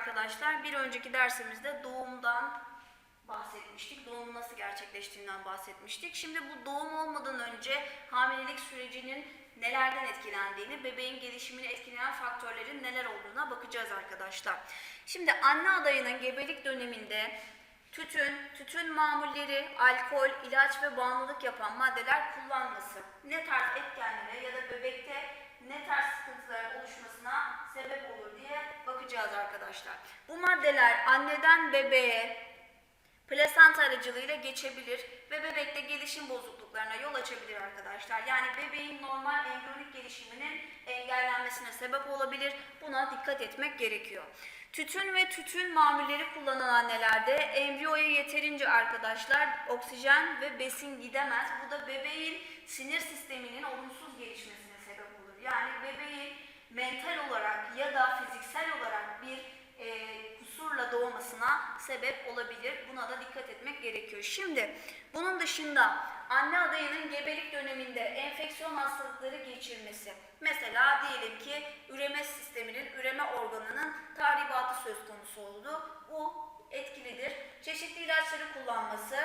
arkadaşlar. Bir önceki dersimizde doğumdan bahsetmiştik. Doğumun nasıl gerçekleştiğinden bahsetmiştik. Şimdi bu doğum olmadan önce hamilelik sürecinin nelerden etkilendiğini, bebeğin gelişimini etkileyen faktörlerin neler olduğuna bakacağız arkadaşlar. Şimdi anne adayının gebelik döneminde tütün, tütün mamulleri, alkol, ilaç ve bağımlılık yapan maddeler kullanması ne tarz etkenlere ya da bebekte ne tarz sıkıntıların oluşmasına sebep olur diye bakacağız arkadaşlar. Bu maddeler anneden bebeğe plasenta aracılığıyla geçebilir ve bebekte gelişim bozukluklarına yol açabilir arkadaşlar. Yani bebeğin normal embriyonik gelişiminin engellenmesine sebep olabilir. Buna dikkat etmek gerekiyor. Tütün ve tütün mamulleri kullanan annelerde embriyoya yeterince arkadaşlar oksijen ve besin gidemez. Bu da bebeğin sinir sisteminin olumsuz olur. Yani bebeğin mental olarak ya da fiziksel olarak bir e, kusurla doğmasına sebep olabilir. Buna da dikkat etmek gerekiyor. Şimdi bunun dışında anne adayının gebelik döneminde enfeksiyon hastalıkları geçirmesi. Mesela diyelim ki üreme sisteminin, üreme organının tahribatı söz konusu oldu. Bu etkilidir. Çeşitli ilaçları kullanması,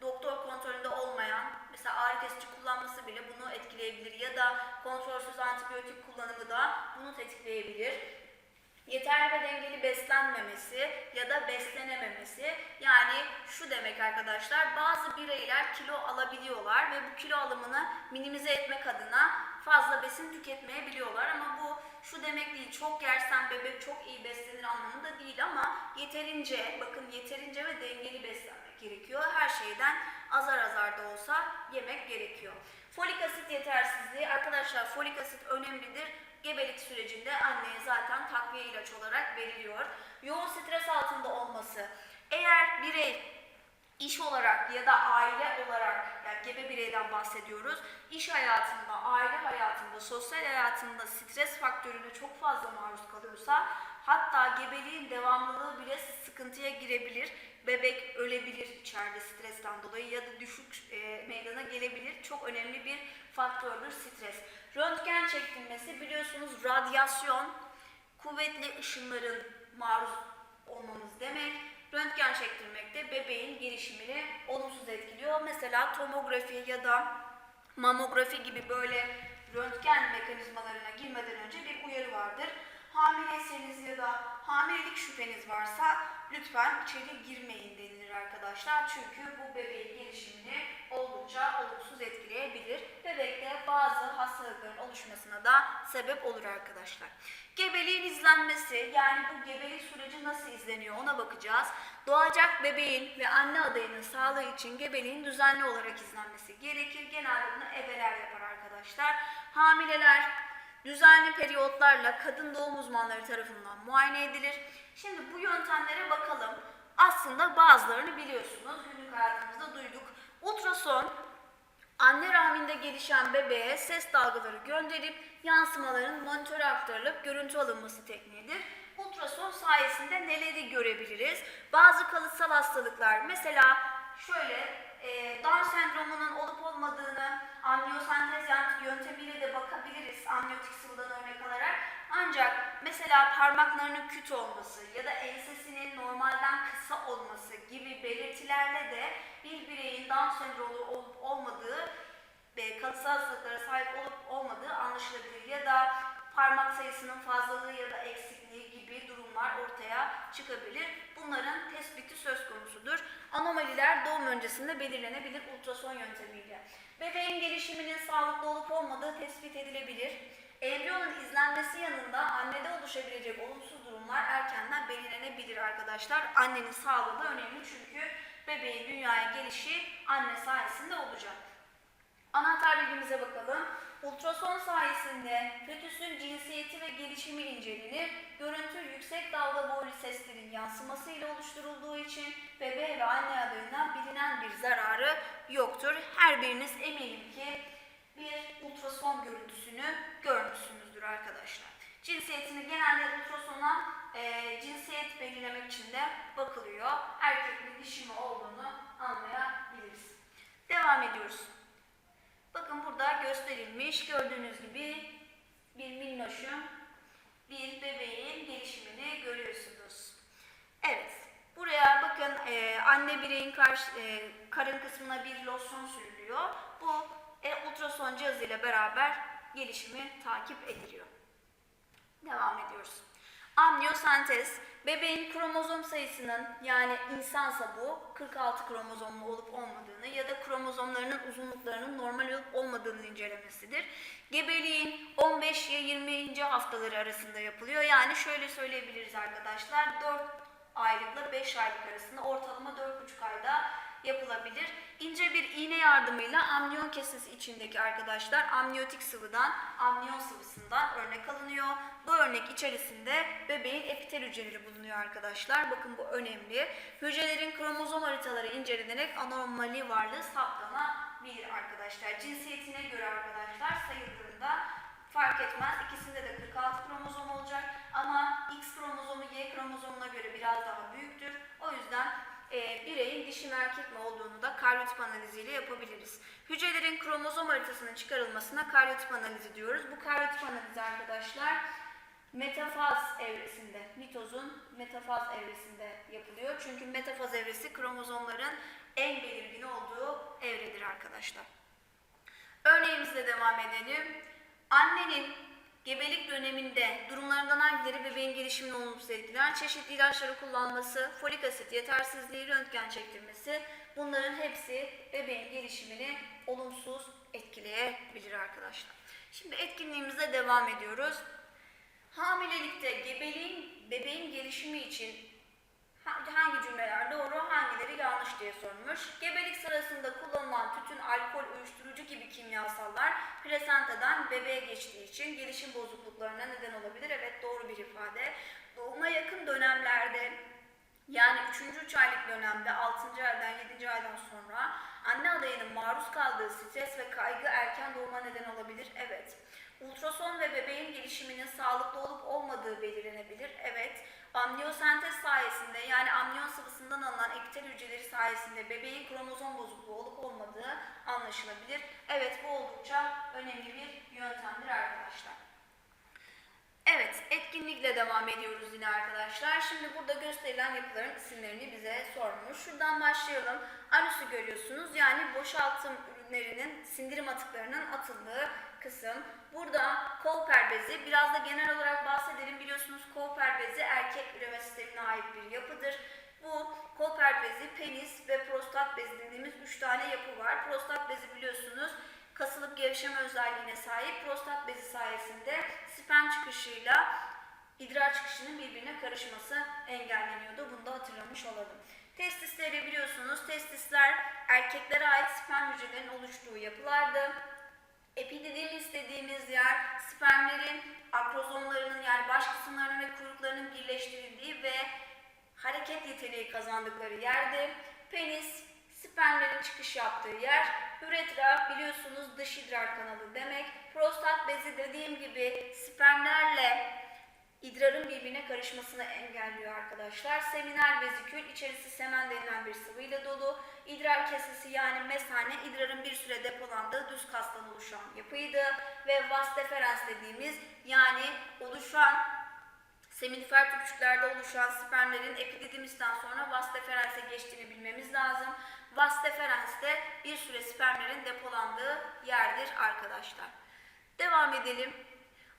doktor kontrolünde olmayan, mesela ağrı kesici kullanması bile bunu etkileyebilir. Ya da kontrolsüz antibiyotik kullanımı da bunu tetikleyebilir yeterli ve dengeli beslenmemesi ya da beslenememesi yani şu demek arkadaşlar bazı bireyler kilo alabiliyorlar ve bu kilo alımını minimize etmek adına fazla besin tüketmeyebiliyorlar ama bu şu demek değil çok yersen bebek çok iyi beslenir anlamında değil ama yeterince bakın yeterince ve dengeli beslenmek gerekiyor. Her şeyden azar azar da olsa yemek gerekiyor. Folik asit yetersizliği arkadaşlar folik asit önemlidir gebelik sürecinde anneye zaten takviye ilaç olarak veriliyor. Yoğun stres altında olması. Eğer birey iş olarak ya da aile olarak yani gebe bireyden bahsediyoruz. İş hayatında, aile hayatında, sosyal hayatında stres faktörüne çok fazla maruz kalıyorsa hatta gebeliğin devamlılığı bile sıkıntıya girebilir. Bebek ölebilir içeride stresten dolayı ya da düşük e, meydana gelebilir. Çok önemli bir faktördür stres. Röntgen çekilmesi biliyorsunuz radyasyon, kuvvetli ışınların maruz olmamız demek. Röntgen çektirmek de bebeğin gelişimini olumsuz etkiliyor. Mesela tomografi ya da mamografi gibi böyle röntgen mekanizmalarına girmeden önce bir uyarı vardır. Hamileyseniz ya da hamilelik şüpheniz varsa lütfen içeri girmeyin denilir arkadaşlar. Çünkü bu bebeğin gelişimini oldukça olumsuz etkileyebilir. Bebekte bazı hastalıkların oluşmasına da sebep olur arkadaşlar. Gebeliğin izlenmesi yani bu gebelik süreci nasıl izleniyor ona bakacağız. Doğacak bebeğin ve anne adayının sağlığı için gebeliğin düzenli olarak izlenmesi gerekir. Genelde bunu ebeler yapar arkadaşlar. Hamileler düzenli periyotlarla kadın doğum uzmanları tarafından muayene edilir. Şimdi bu yöntemlere bakalım. Aslında bazılarını biliyorsunuz. Günlük hayatımızda duyduk. Ultrason anne rahminde gelişen bebeğe ses dalgaları gönderip yansımaların monitöre aktarılıp görüntü alınması tekniğidir. Ultrason sayesinde neleri görebiliriz? Bazı kalıtsal hastalıklar mesela şöyle e, Down sendromunun olup olmadığını amniyosentez yöntemiyle de bakabiliriz amniyotik sıvıdan örnek alarak. Ancak mesela parmaklarının küt olması ya da ensesinin normalden kısa olması gibi belirtilerle de bir bireyin Down sendromu olup olmadığı ve kalıtsal hastalıklara sahip olup olmadığı anlaşılabilir. Ya da parmak sayısının fazlalığı ya da eksikliği gibi durumlar ortaya çıkabilir. Bunların tespiti söz konusudur. Anomaliler doğum öncesinde belirlenebilir ultrason yöntemiyle. Bebeğin gelişiminin sağlıklı olup olmadığı tespit edilebilir. Embriyonun izlenmesi yanında annede oluşabilecek olumsuz durumlar erkenden belirlenebilir arkadaşlar. Annenin sağlığı da önemli çünkü bebeğin dünyaya gelişi anne sayesinde olacak. Anahtar bilgimize bakalım. Ultrason sayesinde fetüsün cinsiyeti ve gelişimi incelenir. Görüntü yüksek dalga boylu seslerin yansıması ile oluşturulduğu için bebeğe ve anne adayından bilinen bir zararı yoktur. Her biriniz eminim ki bir ultrason görüntüsünü görmüşsünüzdür arkadaşlar. Cinsiyetini genelde ultrasona e, cinsiyet belirlemek için de bakılıyor. Erkek mi dişi mi olduğunu anlayabiliriz. Devam ediyoruz. Bakın burada gösterilmiş gördüğünüz gibi bir minnoşun bir bebeğin gelişimini görüyorsunuz. Evet buraya bakın e, anne bireyin karşı, e, karın kısmına bir losun sürülüyor. Bu e, ultrason cihazıyla beraber gelişimi takip ediliyor. Devam ediyoruz. Amniyosentez, bebeğin kromozom sayısının yani insansa bu 46 kromozomlu olup olmadığını ya da kromozomlarının uzunluklarının normal olup olmadığını incelemesidir. Gebeliğin 15 ya 20. haftaları arasında yapılıyor. Yani şöyle söyleyebiliriz arkadaşlar 4 aylıkla 5 aylık arasında ortalama 4,5 ayda yapılabilir. İnce bir iğne yardımıyla amniyon kesesi içindeki arkadaşlar amniyotik sıvıdan, amniyon sıvısından örnek alınıyor. Bu örnek içerisinde bebeğin epitel hücreleri bulunuyor arkadaşlar. Bakın bu önemli. Hücrelerin kromozom haritaları incelenerek anomali varlığı saptanabilir arkadaşlar. Cinsiyetine göre arkadaşlar sayıldığında fark etmez. İkisinde de 46 kromozom olacak ama X kromozomu Y kromozomuna göre biraz daha büyüktür. O yüzden e, bireyin dişi mi erkek mi olduğunu da karyotip analiziyle yapabiliriz. Hücrelerin kromozom haritasının çıkarılmasına karyotip analizi diyoruz. Bu karyotip analizi arkadaşlar metafaz evresinde, mitozun metafaz evresinde yapılıyor. Çünkü metafaz evresi kromozomların en belirgin olduğu evredir arkadaşlar. Örneğimizle devam edelim. Annenin gebelik döneminde durumlarından hangileri bebeğin gelişimini olumsuz etkiler? Çeşitli ilaçları kullanması, folik asit yetersizliği, röntgen çektirmesi bunların hepsi bebeğin gelişimini olumsuz etkileyebilir arkadaşlar. Şimdi etkinliğimize devam ediyoruz. Hamilelikte gebeliğin, bebeğin gelişimi için Hangi cümleler doğru, hangileri yanlış diye sormuş. Gebelik sırasında kullanılan tütün, alkol, uyuşturucu gibi kimyasallar plasentadan bebeğe geçtiği için gelişim bozukluklarına neden olabilir. Evet doğru bir ifade. Doğuma yakın dönemlerde yani 3. 3 aylık dönemde 6. aydan 7. aydan sonra anne adayının maruz kaldığı stres ve kaygı erken doğuma neden olabilir. Evet. Ultrason ve bebeğin gelişiminin sağlıklı olup olmadığı belirlenebilir. Evet. Amniyosentez sayesinde yani amniyon sıvısından alınan epitel hücreleri sayesinde bebeğin kromozom bozukluğu olup olmadığı anlaşılabilir. Evet bu oldukça önemli bir yöntemdir arkadaşlar. Evet, etkinlikle devam ediyoruz yine arkadaşlar. Şimdi burada gösterilen yapıların isimlerini bize sormuş. Şuradan başlayalım. Anüsü görüyorsunuz. Yani boşaltım ürünlerinin sindirim atıklarının atıldığı kısım. Burada Kolper bezi. Biraz da genel olarak bahsedelim. Biliyorsunuz Kolper bezi erkek üreme sistemine ait bir yapıdır. Bu Kolper bezi, penis ve prostat bezi dediğimiz üç tane yapı var. Prostat bezi biliyorsunuz kasılıp gevşeme özelliğine sahip prostat bezi sayesinde sperm çıkışıyla idrar çıkışının birbirine karışması engelleniyordu. Bunu da hatırlamış olalım. Testisleri biliyorsunuz. Testisler erkeklere ait sperm hücrelerin oluştuğu yapılardı. Epididimis dediğimiz yer spermlerin akrozomlarının yani baş kısımlarının ve kuyruklarının birleştirildiği ve hareket yeteneği kazandıkları yerdi. Penis spermlerin çıkış yaptığı yer. Üretra biliyorsunuz dış idrar kanalı demek. Prostat bezi dediğim gibi spermlerle idrarın birbirine karışmasını engelliyor arkadaşlar. Seminal vezikül içerisi semen denilen bir sıvıyla dolu. İdrar kesesi yani mesane idrarın bir süre depolandığı düz kastan oluşan yapıydı. Ve vas deferens dediğimiz yani oluşan seminifer tüpçüklerde oluşan spermlerin epididimisten sonra vas deferense geçtiğini bilmemiz lazım. Vas deferens de bir süre spermlerin depolandığı yerdir arkadaşlar. Devam edelim.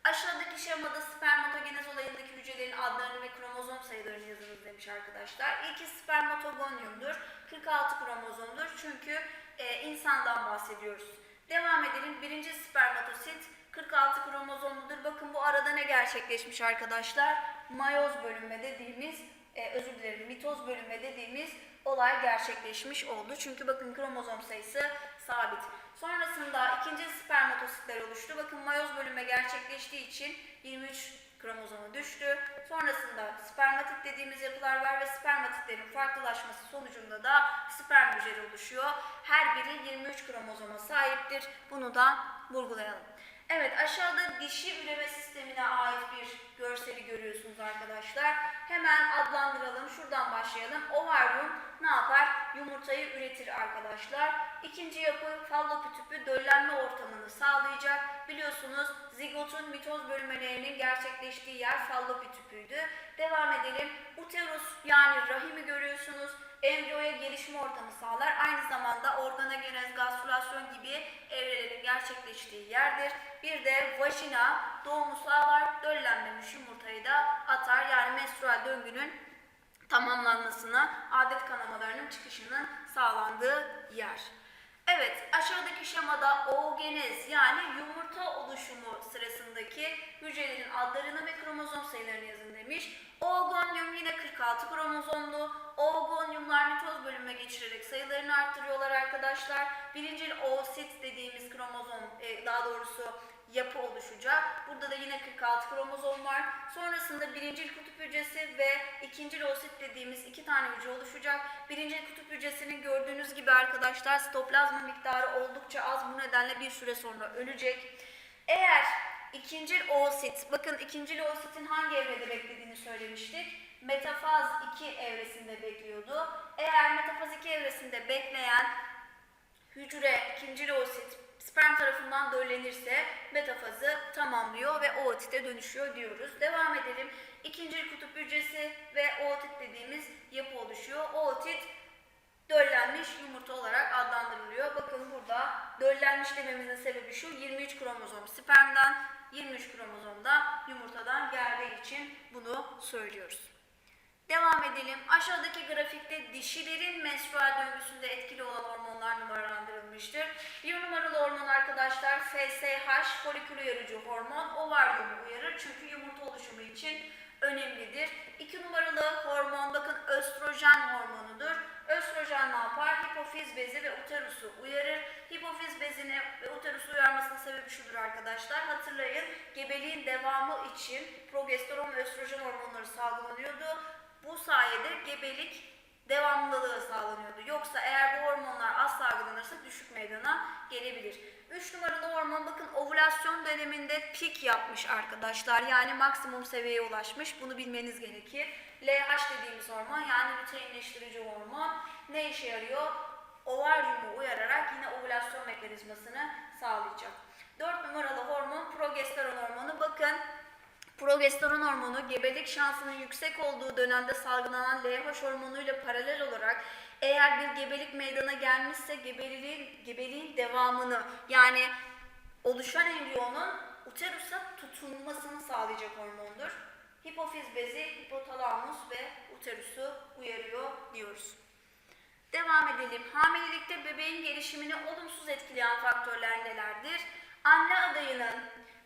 Aşağıdaki şemada spermatogenez olayındaki hücrelerin adlarını ve kromozom sayılarını yazınız demiş arkadaşlar. İlki spermatogoniumdur. 46 kromozomdur çünkü e, insandan bahsediyoruz. Devam edelim. Birinci spermatosit 46 kromozomludur. Bakın bu arada ne gerçekleşmiş arkadaşlar? Mayoz bölünme dediğimiz, e, özür dilerim mitoz bölünme dediğimiz olay gerçekleşmiş oldu. Çünkü bakın kromozom sayısı sabit. Sonrasında ikinci spermatositler oluştu. Bakın mayoz bölünme gerçekleştiği için 23 kromozomu düştü. Sonrasında spermatit dediğimiz yapılar var ve spermatitlerin farklılaşması sonucunda da sperm hücreleri oluşuyor. Her biri 23 kromozoma sahiptir. Bunu da vurgulayalım. Evet aşağıda dişi üreme sistemine ait bir görseli görüyorsunuz arkadaşlar. Hemen adlandıralım. Şuradan başlayalım. Ovaryum ne yapar? Yumurtayı üretir arkadaşlar. İkinci yapı fallopi tüpü döllenme ortamını sağlayacak. Biliyorsunuz zigotun mitoz bölünmelerinin gerçekleştiği yer fallopi tüpüydü. Devam edelim. Uterus yani rahimi görüyorsunuz. Embriyoya gelişme ortamı sağlar. Aynı zamanda organogenez, gastrülasyon gibi evrelerin gerçekleştiği yerdir. Bir de vajina doğumu sağlar, döllenmemiş yumurtayı da atar. Yani menstrual döngünün tamamlanmasına, adet kanamalarının çıkışının sağlandığı yer. Evet, aşağıdaki şemada oogenez yani yumurta oluşumu sırasındaki hücrelerin adlarını ve kromozom sayılarını yazın demiş. Oogonyum yine 46 kromozomlu. Oogonyumlar mitoz bölünme geçirerek sayılarını arttırıyorlar arkadaşlar. Birincil oosit dediğimiz kromozom, e, daha doğrusu yapı oluşacak. Burada da yine 46 kromozom var. Sonrasında birincil kutup hücresi ve ikincil oosit dediğimiz iki tane hücre oluşacak. Birincil kutup hücresinin gördüğünüz gibi arkadaşlar sitoplazma miktarı oldukça az. Bu nedenle bir süre sonra ölecek. Eğer ikincil oosit, bakın ikincil oositin hangi evrede beklediğini söylemiştik. Metafaz 2 evresinde bekliyordu. Eğer metafaz 2 evresinde bekleyen hücre ikinci oosit sperm tarafından döllenirse metafazı tamamlıyor ve ootite dönüşüyor diyoruz. Devam edelim. İkinci kutup hücresi ve ootit dediğimiz yapı oluşuyor. Ootit döllenmiş yumurta olarak adlandırılıyor. Bakın burada döllenmiş dememizin sebebi şu 23 kromozom spermden 23 kromozom da yumurtadan geldiği için bunu söylüyoruz. Devam edelim. Aşağıdaki grafikte dişilerin menstrual döngüsünde etkili olan hormonlar numaralandırılmıştır. Bir numaralı hormon arkadaşlar FSH folikül uyarıcı hormon ovaryumu uyarır çünkü yumurta oluşumu için önemlidir. İki numaralı hormon bakın östrojen hormonudur. Östrojen ne yapar? Hipofiz bezi ve uterusu uyarır. Hipofiz bezini ve uterusu uyarmasının sebebi şudur arkadaşlar. Hatırlayın gebeliğin devamı için progesteron ve östrojen hormonları salgılanıyordu. Bu sayede gebelik devamlılığı sağlanıyordu. Yoksa eğer bu hormonlar az salgılanırsa düşük meydana gelebilir. 3 numaralı hormon bakın ovülasyon döneminde pik yapmış arkadaşlar. Yani maksimum seviyeye ulaşmış. Bunu bilmeniz gerekir. LH dediğimiz hormon yani luteinleştirici hormon ne işe yarıyor? Ovaryumu uyararak yine ovülasyon mekanizmasını sağlayacak. 4 numaralı hormon progesteron hormonu. Bakın Progesteron hormonu gebelik şansının yüksek olduğu dönemde salgılanan LH hormonuyla paralel olarak eğer bir gebelik meydana gelmişse gebeliğin, gebeliğin devamını yani oluşan embriyonun uterusa tutunmasını sağlayacak hormondur. Hipofiz bezi, hipotalamus ve uterusu uyarıyor diyoruz. Devam edelim. Hamilelikte bebeğin gelişimini olumsuz etkileyen faktörler nelerdir? Anne adayının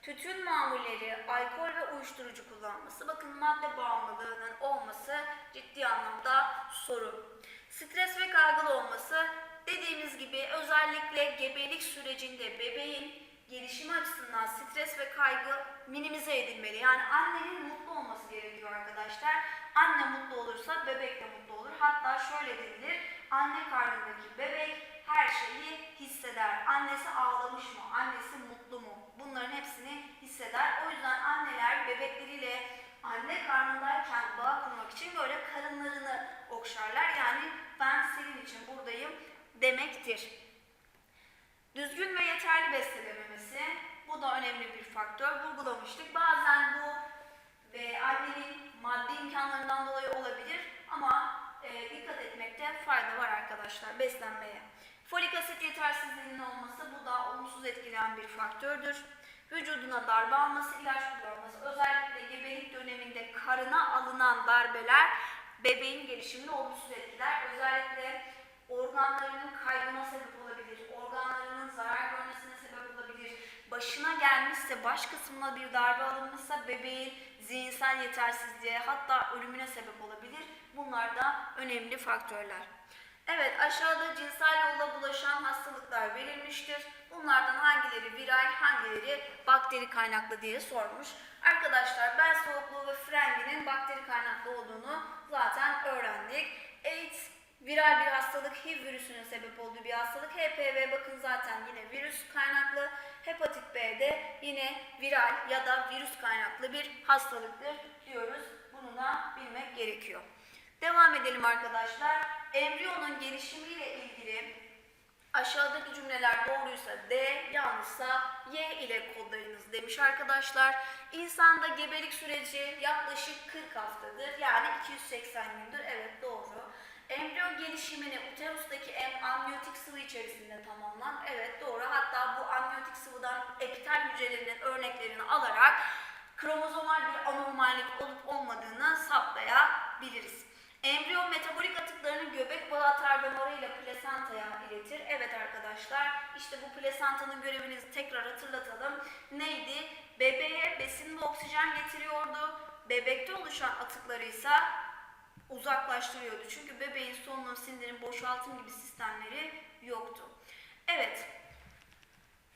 tütün mamulleri, alkol ve uyuşturucu kullanması, bakın madde bağımlılığının olması ciddi anlamda sorun. Stres ve kaygılı olması, dediğimiz gibi özellikle gebelik sürecinde bebeğin gelişimi açısından stres ve kaygı minimize edilmeli. Yani annenin mutlu olması gerekiyor arkadaşlar. Anne mutlu olursa bebek de mutlu olur. Hatta şöyle denilir, anne karnındaki bebek her şeyi hisseder. Annesi ağlamış mı? Annesi mutlu mu? Bunların hepsini hisseder. O yüzden anneler bebekleriyle anne karnındayken bağ kurmak için böyle karınlarını okşarlar. Yani ben senin için buradayım demektir. Düzgün ve yeterli beslenememesi. Bu da önemli bir faktör. Vurgulamıştık. Bazen bu e, annenin maddi imkanlarından dolayı olabilir ama e, dikkat etmekte fayda var arkadaşlar beslenmeye. Folik asit yetersizliğinin olması bu da olumsuz etkileyen bir faktördür. Vücuduna darbe alması, ilaç kullanması, özellikle gebelik döneminde karına alınan darbeler bebeğin gelişimini olumsuz etkiler. Özellikle organlarının kaybına sebep olabilir, organlarının zarar görmesine sebep olabilir. Başına gelmişse, baş kısmına bir darbe alınmışsa bebeğin zihinsel yetersizliğe hatta ölümüne sebep olabilir. Bunlar da önemli faktörler. Evet aşağıda cinsel yolla bulaşan hastalıklar verilmiştir. Bunlardan hangileri viral, hangileri bakteri kaynaklı diye sormuş. Arkadaşlar bel soğukluğu ve frenginin bakteri kaynaklı olduğunu zaten öğrendik. AIDS viral bir hastalık, HIV virüsünün sebep olduğu bir hastalık. HPV bakın zaten yine virüs kaynaklı. Hepatit B de yine viral ya da virüs kaynaklı bir hastalıktır diyoruz. Bunu da bilmek gerekiyor. Devam edelim arkadaşlar. Embriyonun gelişimiyle ilgili aşağıdaki cümleler doğruysa D, yanlışsa Y ile kodlayınız demiş arkadaşlar. İnsanda gebelik süreci yaklaşık 40 haftadır. Yani 280 gündür. Evet doğru. Embriyo gelişimini uterustaki em amniyotik sıvı içerisinde tamamlan. Evet doğru. Hatta bu amniyotik sıvıdan epitel hücrelerinin örneklerini alarak kromozomal bir anormallik olup olmadığını saptayabiliriz. Embriyo metabolik atıklarını göbek bağı atar damarıyla plasentaya iletir. Evet arkadaşlar işte bu plasentanın görevini tekrar hatırlatalım. Neydi? Bebeğe besin ve oksijen getiriyordu. Bebekte oluşan atıkları ise uzaklaştırıyordu. Çünkü bebeğin solunum, sindirim, boşaltım gibi sistemleri yoktu. Evet.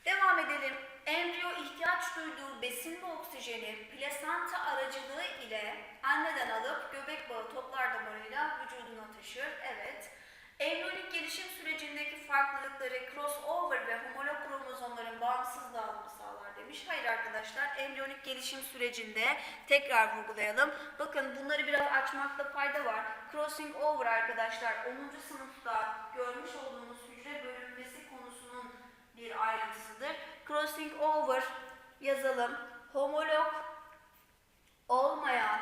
Devam edelim. Embriyo ihtiyaç duyduğu besin ve oksijeni plasenta aracılığı ile anneden alıp göbek bağı toplar damarıyla vücuduna taşır. Evet. Embriyonik gelişim sürecindeki farklılıkları crossover ve homolog kromozomların bağımsız dağılımı sağlar demiş. Hayır arkadaşlar, embriyonik gelişim sürecinde tekrar vurgulayalım. Bakın bunları biraz açmakta fayda var. Crossing over arkadaşlar 10. sınıfta görmüş olduğumuz hücre bölünmesi konusunun bir ayrıntısıdır. Crossing over yazalım. Homolog olmayan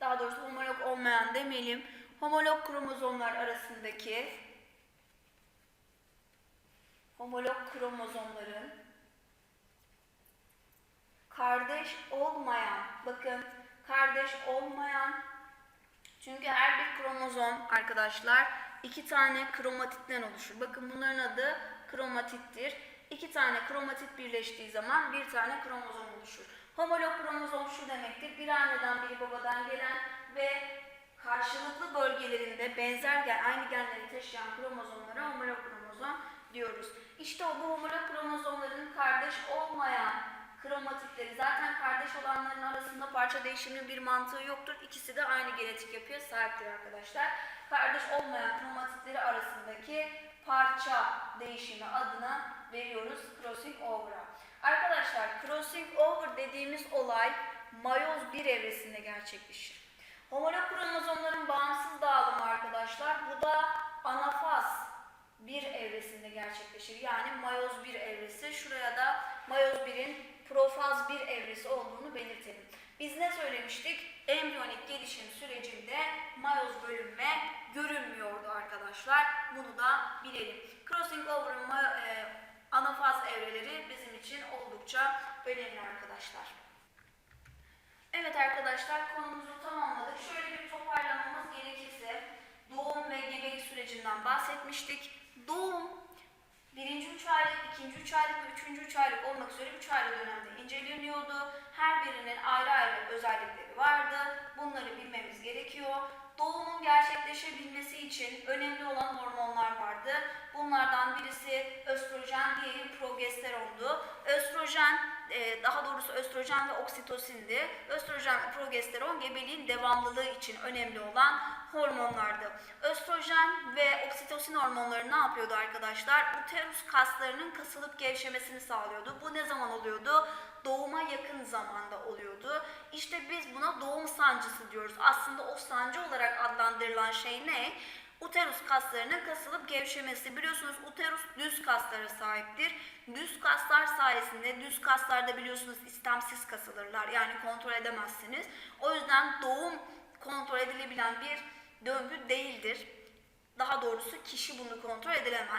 daha doğrusu homolog olmayan demeyelim. Homolog kromozomlar arasındaki homolog kromozomların kardeş olmayan, bakın kardeş olmayan çünkü her bir kromozom arkadaşlar iki tane kromatitten oluşur. Bakın bunların adı kromatittir. İki tane kromatit birleştiği zaman bir tane kromozom oluşur. Homolog kromozom şu demektir. Bir anneden biri babadan gelen ve karşılıklı bölgelerinde benzer gen, aynı genleri taşıyan kromozomlara homolog kromozom diyoruz. İşte o bu homolog kromozomların kardeş olmayan kromatitleri zaten kardeş olanların arasında parça değişiminin bir mantığı yoktur. İkisi de aynı genetik yapıya sahiptir arkadaşlar. Kardeş olmayan kromatitleri arasındaki parça değişimi adına veriyoruz crossing over'a. Arkadaşlar crossing over dediğimiz olay mayoz 1 evresinde gerçekleşir. Homolog kromozomların bağımsız dağılımı arkadaşlar bu da anafaz bir evresinde gerçekleşir. Yani mayoz 1 evresi. Şuraya da mayoz 1'in profaz 1 evresi olduğunu belirtelim. Biz ne söylemiştik? Embriyonik gelişim sürecinde mayoz bölünme arkadaşlar. Bunu da bilelim. Crossing over'ın e, anafaz evreleri bizim için oldukça önemli arkadaşlar. Evet arkadaşlar konumuzu tamamladık. Şöyle bir toparlamamız gerekirse doğum ve gebelik sürecinden bahsetmiştik. Doğum birinci üç aylık, ikinci üç aylık ve üçüncü üç aylık olmak üzere üç ayrı dönemde inceleniyordu. Her birinin ayrı ayrı özellikleri vardı. Bunları bilmemiz gerekiyor. Doğumun gerçekleşebilmesi için önemli olan hormonlar vardı. Bunlardan birisi östrojen, diğeri progesterondu. Östrojen, e, daha doğrusu östrojen ve oksitosindi. Östrojen ve progesteron gebeliğin devamlılığı için önemli olan hormonlardı. Östrojen ve oksitosin hormonları ne yapıyordu arkadaşlar? Uterus kaslarının kasılıp gevşemesini sağlıyordu. Bu ne zaman oluyordu? Doğuma yakın zamanda oluyordu. İşte biz buna doğum sancısı diyoruz. Aslında o sancı olarak adlandırılan şey ne? Uterus kaslarının kasılıp gevşemesi. Biliyorsunuz uterus düz kaslara sahiptir. Düz kaslar sayesinde düz kaslarda biliyorsunuz istemsiz kasılırlar. Yani kontrol edemezsiniz. O yüzden doğum kontrol edilebilen bir döngü değildir. Daha doğrusu kişi bunu kontrol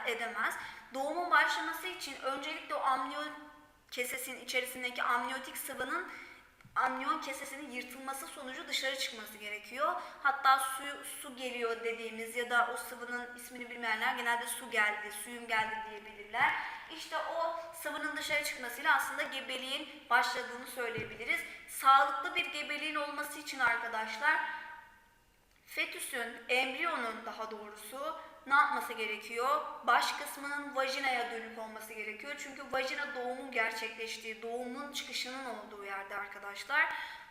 edemez. Doğumun başlaması için öncelikle o amniyo kesesinin içerisindeki amniyotik sıvının amniyon kesesinin yırtılması sonucu dışarı çıkması gerekiyor. Hatta su, su geliyor dediğimiz ya da o sıvının ismini bilmeyenler genelde su geldi, suyum geldi diyebilirler. İşte o sıvının dışarı çıkmasıyla aslında gebeliğin başladığını söyleyebiliriz. Sağlıklı bir gebeliğin olması için arkadaşlar Fetüsün, embriyonun daha doğrusu ne yapması gerekiyor? Baş kısmının vajinaya dönük olması gerekiyor. Çünkü vajina doğumun gerçekleştiği, doğumun çıkışının olduğu yerde arkadaşlar.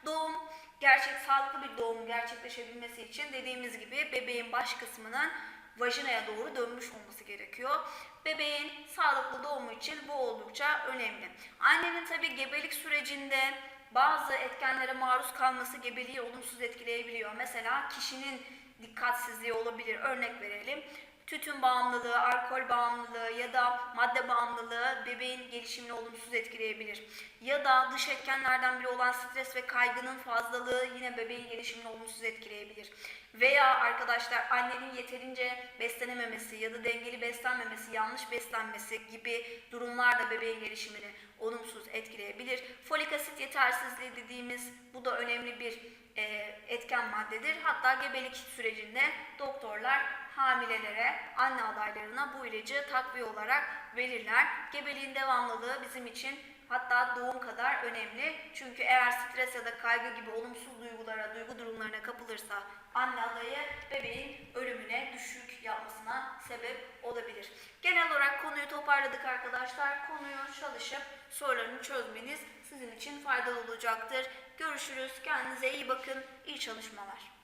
Doğum, gerçek sağlıklı bir doğum gerçekleşebilmesi için dediğimiz gibi bebeğin baş kısmının vajinaya doğru dönmüş olması gerekiyor. Bebeğin sağlıklı doğumu için bu oldukça önemli. Annenin tabi gebelik sürecinde bazı etkenlere maruz kalması gebeliği olumsuz etkileyebiliyor. Mesela kişinin dikkatsizliği olabilir. Örnek verelim. Tütün bağımlılığı, alkol bağımlılığı ya da madde bağımlılığı bebeğin gelişimini olumsuz etkileyebilir. Ya da dış etkenlerden biri olan stres ve kaygının fazlalığı yine bebeğin gelişimini olumsuz etkileyebilir. Veya arkadaşlar annenin yeterince beslenememesi ya da dengeli beslenmemesi, yanlış beslenmesi gibi durumlar da bebeğin gelişimini olumsuz etkileyebilir. Folik asit yetersizliği dediğimiz bu da önemli bir etken maddedir. Hatta gebelik sürecinde doktorlar hamilelere, anne adaylarına bu ilacı takviye olarak verirler. Gebeliğin devamlılığı bizim için hatta doğum kadar önemli. Çünkü eğer stres ya da kaygı gibi olumsuz duygulara, duygu durumlarına kapılırsa anne adayı bebeğin ölümüne düşük yapmasına sebep olabilir. Genel olarak konuyu toparladık arkadaşlar. Konuyu çalışıp sorularını çözmeniz sizin için faydalı olacaktır. Görüşürüz. Kendinize iyi bakın. İyi çalışmalar.